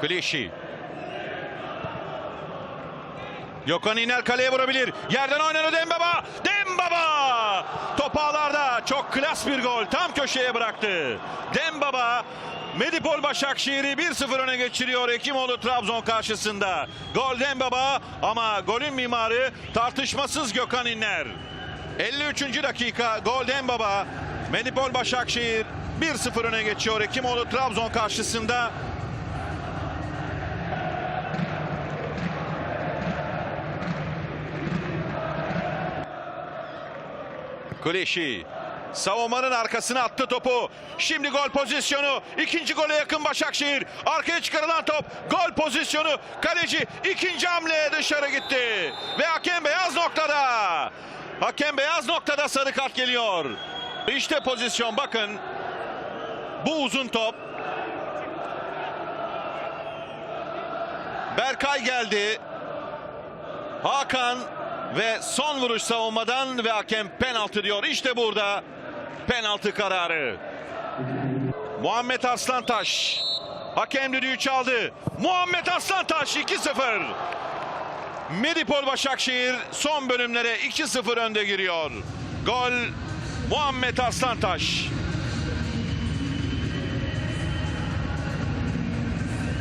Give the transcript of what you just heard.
Klişi. Gökhan İner kaleye vurabilir. Yerden oynadı Dembaba. Dembaba! Top ağlarda. Çok klas bir gol. Tam köşeye bıraktı. Dembaba Medipol Başakşehir'i 1-0 öne geçiriyor Ekimoğlu Trabzon karşısında. Gol Dembaba ama golün mimarı tartışmasız Gökhan İnler. 53. dakika gol Dembaba. Medipol Başakşehir 1-0 öne geçiyor Ekimoğlu Trabzon karşısında. Kuleşi savunmanın arkasına attı topu. Şimdi gol pozisyonu. İkinci gole yakın Başakşehir. Arkaya çıkarılan top. Gol pozisyonu. Kaleci ikinci hamle dışarı gitti. Ve hakem beyaz noktada. Hakem beyaz noktada sarı kart geliyor. İşte pozisyon bakın. Bu uzun top. Berkay geldi. Hakan ve son vuruş savunmadan ve hakem penaltı diyor. İşte burada penaltı kararı. Muhammed Arslantaş hakem düdüğü çaldı. Muhammed Arslantaş 2-0. Medipol Başakşehir son bölümlere 2-0 önde giriyor. Gol Muhammed Arslantaş.